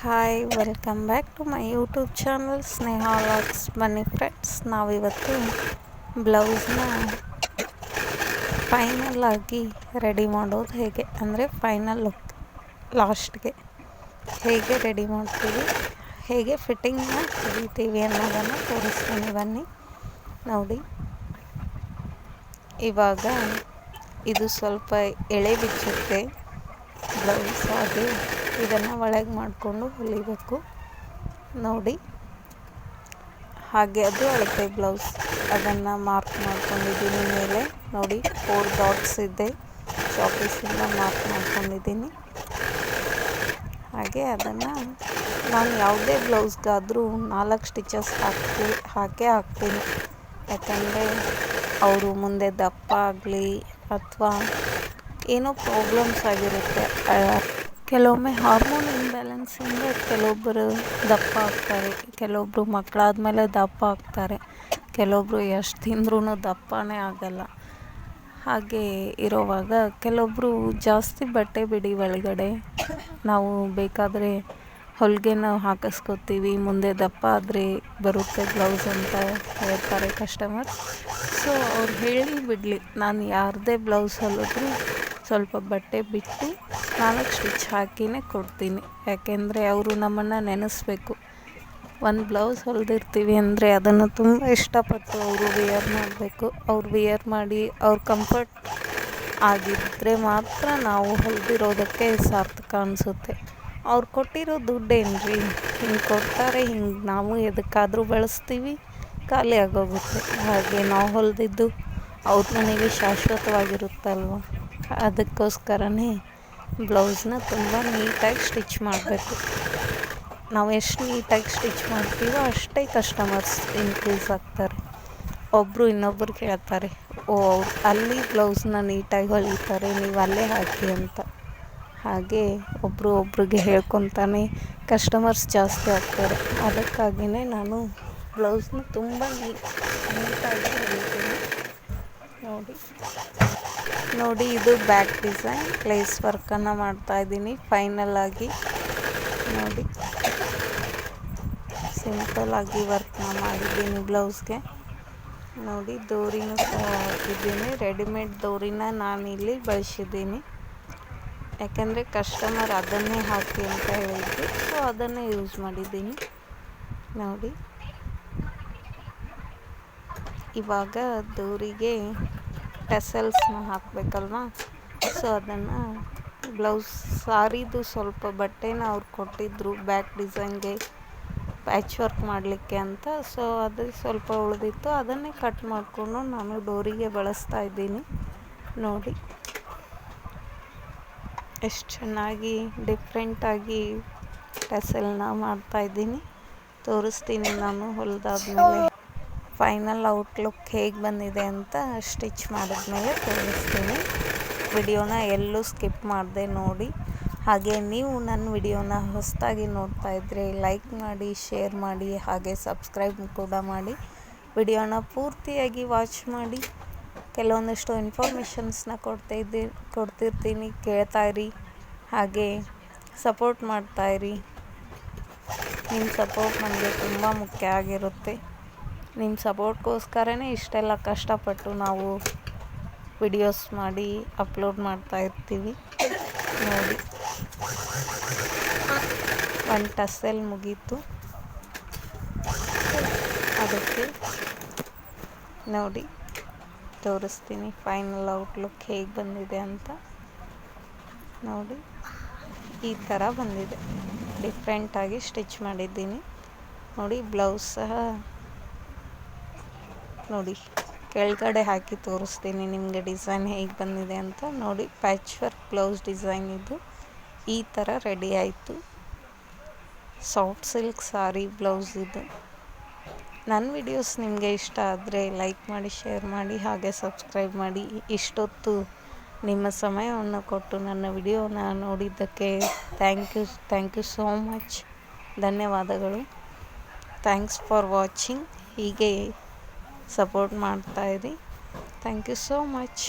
Hi, welcome back to my YouTube channel Sneha logs ಬನ್ನಿ friends, ನಾವಿವತ್ತು ಬ್ಲೌಸ್ನ final ಆಗಿ ರೆಡಿ ಮಾಡೋದು ಹೇಗೆ? ಅಂದರೆ ಫೈನಲ್ ಲುಕ್ ಲಾಸ್ಟ್ಗೆ ಹೇಗೆ ರೆಡಿ ಮಾಡ್ತೀವಿ? ಹೇಗೆ ಫಿಟ್ಟಿಂಗ್ನ ಹಿಡಿತೀವಿ ಅನ್ನೋದನ್ನು ತೋರಿಸ್ತೀನಿ. ಬನ್ನಿ, ನೋಡಿ. ಇವಾಗ ಇದು ಸ್ವಲ್ಪ ಎಳೆ ಬಿಚ್ಚುತ್ತೆ ಬ್ಲೌಸ್ ಹಾಗೆ. ಇದನ್ನು ಒಳಗೆ ಮಾಡಿಕೊಂಡು ಹೊಲಿಬೇಕು. ನೋಡಿ. ಹಾಗೆ ಅದು ಅಳತೆ ಬ್ಲೌಸ್. ಅದನ್ನು ಮಾರ್ಕ್ ಮಾಡ್ಕೊಂಡಿದ್ದೀನಿ ಮೇಲೆ. ನೋಡಿ ಫೋರ್ ಡಾಟ್ಸ್ ಇದೆ. ಚಾಪೀಸಿಂದ ಮಾರ್ಕ್ ಮಾಡ್ಕೊಂಡಿದ್ದೀನಿ. ಹಾಗೆ ಅದನ್ನು ನಾನು ಯಾವುದೇ ಬ್ಲೌಸ್ಗಾದರೂ ನಾಲ್ಕು ಸ್ಟಿಚಸ್ ಹಾಕಿ, ಹಾಕೇ ಹಾಕ್ತೀನಿ. ಯಾಕಂದರೆ ಅವರು ಮುಂದೆ ದಪ್ಪ ಆಗಲಿ ಅಥವಾ ಏನೋ ಪ್ರಾಬ್ಲಮ್ಸ್ ಆಗಿರುತ್ತೆ. ಕೆಲವೊಮ್ಮೆ ಹಾರ್ಮೋನ್ ಇಂಬ್ಯಾಲೆನ್ಸಿಂದ ಕೆಲವೊಬ್ಬರು ದಪ್ಪ ಆಗ್ತಾರೆ ಕೆಲವೊಬ್ಬರು ಮಕ್ಕಳಾದ್ಮೇಲೆ ದಪ್ಪ ಆಗ್ತಾರೆ ಕೆಲವೊಬ್ಬರು ಎಷ್ಟು ತಿಂದ್ರೂ ದಪ್ಪನೇ ಆಗಲ್ಲ. ಹಾಗೆ ಇರೋವಾಗ ಕೆಲವೊಬ್ಬರು ಜಾಸ್ತಿ ಬಟ್ಟೆ ಬಿಡಿ ಒಳಗಡೆ, ನಾವು ಬೇಕಾದರೆ ಹೊಲಿಗೆನ ಹಾಕಿಸ್ಕೊತೀವಿ, ಮುಂದೆ ದಪ್ಪ ಆದರೆ ಬರುತ್ತೆ ಬ್ಲೌಸ್ ಅಂತ ಹೇಳ್ತಾರೆ ಕಸ್ಟಮರ್ ಸೊ ಅವ್ರು ಹೇಳಿ ಬಿಡಲಿ, ನಾನು ಯಾರದೇ ಬ್ಲೌಸ್ ಹೊಲಿದ್ರು ಸ್ವಲ್ಪ ಬಟ್ಟೆ ಬಿಟ್ಟು ನಾನು ಸ್ಟಿಚ್ ಹಾಕಿನೇ ಕೊಡ್ತೀನಿ. ಯಾಕೆಂದರೆ ಅವರು ನಮ್ಮನ್ನು ನೆನೆಸ್ಬೇಕು. ಒಂದು ಬ್ಲೌಸ್ ಹೊಲಿದಿರ್ತೀವಿ ಅಂದರೆ ಅದನ್ನು ತುಂಬ ಇಷ್ಟಪಟ್ಟು ಅವರು ವಿಯರ್ ಮಾಡಬೇಕು. ಅವ್ರು ವಿಯರ್ ಮಾಡಿ ಅವ್ರ ಕಂಫರ್ಟ್ ಆಗಿದ್ದರೆ ಮಾತ್ರ ನಾವು ಹೊಲಿದಿರೋದಕ್ಕೆ ಸಾರ್ಥಕ ಅನಿಸುತ್ತೆ. ಅವ್ರು ಕೊಟ್ಟಿರೋ ದುಡ್ಡೇನ್ರಿ ಹಿಂಗೆ ಕೊಡ್ತಾರೆ, ಹಿಂಗೆ ನಾವು ಎದಕ್ಕಾದರೂ ಬಳಸ್ತೀವಿ, ಖಾಲಿ ಆಗೋಗುತ್ತೆ. ಹಾಗೆ ನಾವು ಹೊಲಿದಿದ್ದು ಅವ್ರ ಮನೆಗೆ ಶಾಶ್ವತವಾಗಿರುತ್ತಲ್ವ? ಅದಕ್ಕೋಸ್ಕರನೇ ಬ್ಲೌಸ್ನ ತುಂಬ ನೀಟಾಗಿ ಸ್ಟಿಚ್ ಮಾಡಬೇಕು. ನಾವು ಎಷ್ಟು ನೀಟಾಗಿ ಸ್ಟಿಚ್ ಮಾಡ್ತೀವೋ ಅಷ್ಟೇ ಕಸ್ಟಮರ್ಸ್ ಇನ್ಕ್ರೀಸ್ ಆಗ್ತಾರೆ. ಒಬ್ಬರು ಇನ್ನೊಬ್ಬರು ಕೇಳ್ತಾರೆ, ಓ, ಅವ್ರು ಅಲ್ಲಿ ಬ್ಲೌಸ್ನ ನೀಟಾಗಿ ಹೊಲಿತಾರೆ, ನೀವು ಅಲ್ಲೇ ಹಾಕಿ ಅಂತ. ಹಾಗೆ ಒಬ್ಬರು ಒಬ್ರಿಗೆ ಹೇಳ್ಕೊತಾನೆ ಕಸ್ಟಮರ್ಸ್ ಜಾಸ್ತಿ ಆಗ್ತಾರೆ. ಅದಕ್ಕಾಗಿಯೇ ನಾನು ಬ್ಲೌಸ್ನ ತುಂಬ ನೀಟ್ ನೀಟಾಗಿ ಹೊಲಿತೀನಿ. ನೋಡಿ. ನೋಡಿ, ಇದು ಬ್ಯಾಕ್ ಡಿಸೈನ್. ಲೇಸ್ ವರ್ಕನ್ನು ಮಾಡ್ತಾಯಿದ್ದೀನಿ ಫೈನಲ್ ಆಗಿ ನೋಡಿ. ಸಿಂಪಲ್ ಆಗಿ ವರ್ಕ್ನ ಮಾಡಿದ್ದೀನಿ ಬ್ಲೌಸ್ಗೆ. ನೋಡಿ, ದೋರಿನೂ ಸಹ ಹಾಕಿದ್ದೀನಿ. ರೆಡಿಮೇಡ್ ದೋರಿನ ನಾನಿಲ್ಲಿ ಬಳಸಿದ್ದೀನಿ. ಯಾಕೆಂದರೆ ಕಸ್ಟಮರ್ ಅದನ್ನೇ ಹಾಕಿ ಅಂತ ಹೇಳಿದ್ರು. ಸೊ ಅದನ್ನೇ ಯೂಸ್ ಮಾಡಿದ್ದೀನಿ. ನೋಡಿ. ಇವಾಗ ದೋರಿಗೆ ಟೆಸಲ್ಸ್ನ ಹಾಕಬೇಕಲ್ವ? ಸೊ ಅದನ್ನು ಬ್ಲೌಸ್ ಸಾರಿದು ಸ್ವಲ್ಪ ಬಟ್ಟೆನ ಅವ್ರು ಕೊಟ್ಟಿದ್ದರು ಬ್ಯಾಕ್ ಡಿಸೈನ್ಗೆ ಪ್ಯಾಚ್ ವರ್ಕ್ ಮಾಡಲಿಕ್ಕೆ ಅಂತ. ಸೊ ಅದು ಸ್ವಲ್ಪ ಉಳಿದಿತ್ತು. ಅದನ್ನೇ ಕಟ್ ಮಾಡಿಕೊಂಡು ನಾನು ಡೋರಿಗೆ ಬಳಸ್ತಾ ಇದ್ದೀನಿ. ನೋಡಿ. ಎಷ್ಟು ಚೆನ್ನಾಗಿ ಡಿಫ್ರೆಂಟಾಗಿ ಟೆಸಲ್ನ ಮಾಡ್ತಾಯಿದ್ದೀನಿ ತೋರಿಸ್ತೀನಿ ನಾನು ಹೊಲಿದಾದ್ಮೇಲೆ. ಫೈನಲ್ ಔಟ್ಲುಕ್ ಹೇಗೆ ಬಂದಿದೆ ಅಂತ ಸ್ಟಿಚ್ ಮಾಡಿದ್ಮೇಲೆ ತೋರಿಸ್ತೀನಿ. ವಿಡಿಯೋನ ಎಲ್ಲೂ ಸ್ಕಿಪ್ ಮಾಡಿದೆ ನೋಡಿ. ಹಾಗೆ ನೀವು ನನ್ನ ವಿಡಿಯೋನ ಹೊಸದಾಗಿ ನೋಡ್ತಾ ಇದ್ದರೆ ಲೈಕ್ ಮಾಡಿ, ಶೇರ್ ಮಾಡಿ, ಹಾಗೆ ಸಬ್ಸ್ಕ್ರೈಬ್ ಕೂಡ ಮಾಡಿ. ವಿಡಿಯೋನ ಪೂರ್ತಿಯಾಗಿ ವಾಚ್ ಮಾಡಿ. ಕೆಲವೊಂದಿಷ್ಟು ಇನ್ಫಾರ್ಮೇಷನ್ಸ್ನ ಕೊಡ್ತಾಯಿದ್ದಿ ಕೊಡ್ತಿರ್ತೀನಿ. ಕೇಳ್ತಾಯಿರಿ ಹಾಗೆ ಸಪೋರ್ಟ್ ಮಾಡ್ತಾಯಿರಿ ನಿಮ್ಮ ಸಪೋರ್ಟ್ ನನಗೆ ತುಂಬ ಮುಖ್ಯ ಆಗಿರುತ್ತೆ. ನಿಮ್ಮ ಸಪೋರ್ಟ್ಗೋಸ್ಕರನೇ ಇಷ್ಟೆಲ್ಲ ಕಷ್ಟಪಟ್ಟು ನಾವು ವಿಡಿಯೋಸ್ ಮಾಡಿ ಅಪ್ಲೋಡ್ ಮಾಡ್ತಾ ಇರ್ತೀವಿ. ನೋಡಿ. ಒಂದು ಟಸ್ಸಲ್ಲಿ ಮುಗೀತು. ಅದಕ್ಕೆ ನೋಡಿ, ತೋರಿಸ್ತೀನಿ ಫೈನಲ್ ಔಟ್ಲುಕ್ ಹೇಗೆ ಬಂದಿದೆ ಅಂತ. ನೋಡಿ, ಈ ಥರ ಬಂದಿದೆ. ಡಿಫ್ರೆಂಟಾಗಿ ಸ್ಟಿಚ್ ಮಾಡಿದ್ದೀನಿ. ನೋಡಿ, ಬ್ಲೌಸ್ ಸಹ ನೋಡಿ, ಕೆಳಗಡೆ ಹಾಕಿ ತೋರಿಸ್ತೀನಿ ನಿಮಗೆ ಡಿಸೈನ್ ಹೇಗೆ ಬಂದಿದೆ ಅಂತ. ನೋಡಿ ಪ್ಯಾಚ್ ವರ್ಕ್ ಬ್ಲೌಸ್ ಡಿಸೈನ್ ಇದು. ಈ ಥರ ರೆಡಿ ಆಯಿತು. ಸಾಫ್ಟ್ ಸಿಲ್ಕ್ ಸಾರಿ ಬ್ಲೌಸ್ ಇದು. ನನ್ನ ವಿಡಿಯೋಸ್ ನಿಮಗೆ ಇಷ್ಟ ಆದರೆ ಲೈಕ್ ಮಾಡಿ ಶೇರ್ ಮಾಡಿ, ಹಾಗೆ ಸಬ್ಸ್ಕ್ರೈಬ್ ಮಾಡಿ. ಇಷ್ಟೊತ್ತು ನಿಮ್ಮ ಸಮಯವನ್ನು ಕೊಟ್ಟು ನನ್ನ ವಿಡಿಯೋನ ನೋಡಿದ್ದಕ್ಕೆ thank you thank you so much ಧನ್ಯವಾದಗಳು. ಥ್ಯಾಂಕ್ಸ್ ಫಾರ್ ವಾಚಿಂಗ್ ಹೀಗೆ ಸಪೋರ್ಟ್ ಮಾಡ್ತಾಯಿರಿ ಥ್ಯಾಂಕ್ ಯು ಸೋ ಮಚ್